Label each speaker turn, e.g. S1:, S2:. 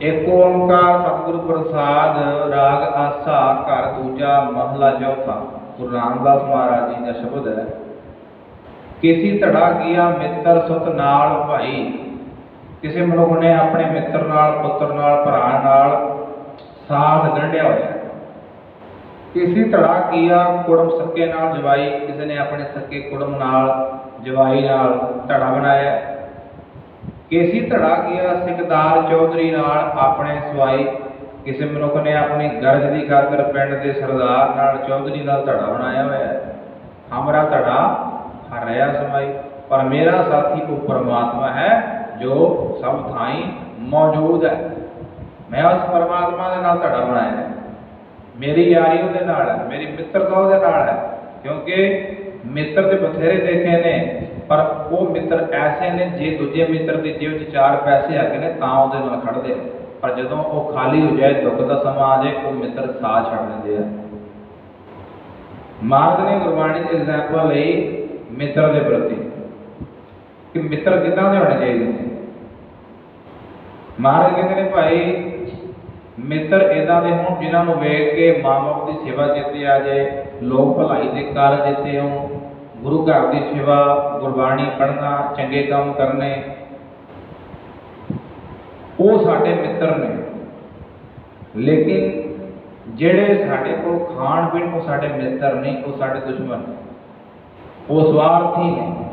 S1: ਏਕ ਓੰਕਾਰ ਸਤਿਗੁਰ ਪ੍ਰਸਾਦ, ਰਾਗ ਆਸਾ ਘਰ ਦੂਜਾ ਮਹਲਾ ਚੌਥਾ। ਗੁਰੂ ਰਾਮਦਾਸ ਮਹਾਰਾਜ ਜੀ ਦਾ ਸ਼ਬਦ ਹੈ, ਕਿਸੀ ਧੜਾ ਕੀਆ ਮਿੱਤਰ ਸੁਤ ਨਾਲ ਭਾਈ। ਕਿਸੇ ਮਨੁੱਖ ਨੇ ਆਪਣੇ ਮਿੱਤਰ ਨਾਲ, ਪੁੱਤਰ ਨਾਲ, ਭਰਾ ਨਾਲ ਸਾਥ ਗੰਢਿਆ ਹੋਇਆ ਹੈ। ਕਿਸੀ ਧੜਾ ਕੀਆ ਕੁੜਮ ਸੱਕੇ ਨਾਲ ਜਵਾਈ। ਕਿਸੇ ਨੇ ਆਪਣੇ ਸੱਕੇ ਕੁੜਮ ਨਾਲ, ਜਵਾਈ ਨਾਲ ਧੜਾ ਬਣਾਇਆ ਕੇਸੀ ਧੜਾ ਗਿਆ ਸਿਕਦਾਰ ਚੌਧਰੀ ਨਾਲ ਆਪਣੇ ਸਵਾਈ ਕਿਸੇ ਮਨੁੱਖ ਨੇ ਆਪਣੀ ਗਰਜ ਦੀ ਖਾਤਰ ਪਿੰਡ ਦੇ ਸਰਦਾਰ ਨਾਲ ਚੌਧਰੀ ਨਾਲ ਧੜਾ ਬਣਾਇਆ ਹੋਇਆ ਹੈ ਹਮਰਾ ਧੜਾ ਹਰਿਆ ਸਮਾਈ ਪਰ ਮੇਰਾ ਸਾਥੀ ਉਹ ਪਰਮਾਤਮਾ ਹੈ ਜੋ ਸਭ ਥਾਈ ਮੌਜੂਦ ਹੈ ਮੈਂ ਉਸ ਪਰਮਾਤਮਾ ਦੇ ਨਾਲ ਧੜਾ ਬਣਾਇਆ ਹੈ ਮੇਰੀ ਯਾਰੀ ਉਹਦੇ ਨਾਲ ਹੈ ਮੇਰੀ ਮਿੱਤਰਤਾ ਉਹਦੇ ਨਾਲ ਹੈ ਕਿਉਂਕਿ ਮਿੱਤਰ ਤੇ ਬਥੇਰੇ ਦੇਖੇ ਨੇ, ਪਰ ਉਹ ਮਿੱਤਰ ਐਸੇ ਨੇ ਜੇ ਦੂਜੇ ਮਿੱਤਰ ਦੀ ਜੇਬ 'ਚ ਚਾਰ ਪੈਸੇ ਹੈਗੇ ਨੇ, ਤਾਂ ਉਹਦੇ ਨਾਲ ਖੜਦੇ ਨੇ ਪਰ ਜਦੋਂ ਉਹ ਖਾਲੀ ਹੋ ਜਾਏ, ਦੁੱਖ ਦਾ ਸਮਾਂ ਆ ਜਾਏ, ਉਹ ਮਿੱਤਰ ਸਾਥ ਛੱਡ ਦਿੰਦੇ ਆ। ਮਾਰਗ ਨੇ ਗੁਰਬਾਣੀ ਦੇ ਐਗਜ਼ਾਮਪਲ ਲਈ ਮਿੱਤਰ ਦੇ ਪ੍ਰਤੀ ਕਿ ਮਿੱਤਰ ਕਿੱਦਾਂ ਦੇ ਹੋਣੇ ਚਾਹੀਦੇ ਨੇ? ਮਹਾਰਾਜ ਕਹਿੰਦੇ ਨੇ, ਭਾਈ ਮਿੱਤਰ ਇਦਾਂ ਦੇ ਹੋਣ ਜਿਨ੍ਹਾਂ ਨੂੰ ਵੇਖ ਕੇ ਮਾਂ-ਬਾਪ ਦੀ ਸੇਵਾ ਜਿੱਤੇ ਆ ਜਾਏ ਲੋਕ ਭਲਾਈ ਦੇ ਕਾਰਜ ਜਿੱਤੇ ਹੋਣ, ਗੁਰੂ ਘਰ ਦੀ ਸੇਵਾ, ਗੁਰਬਾਣੀ ਪੜ੍ਹਨਾ, ਚੰਗੇ ਕੰਮ ਕਰਨੇ, ਉਹ ਸਾਡੇ ਮਿੱਤਰ ਨੇ। ਲੇਕਿਨ ਜਿਹੜੇ ਸਾਡੇ ਕੋਲ ਖਾਣ ਪੀਣ ਉਹ ਸਾਡੇ ਮਿੱਤਰ ਨਹੀਂ, ਉਹ ਸਾਡੇ ਦੁਸ਼ਮਣ ਨੇ। ਉਹ ਸਵਾਰਥੀ ਨੇ।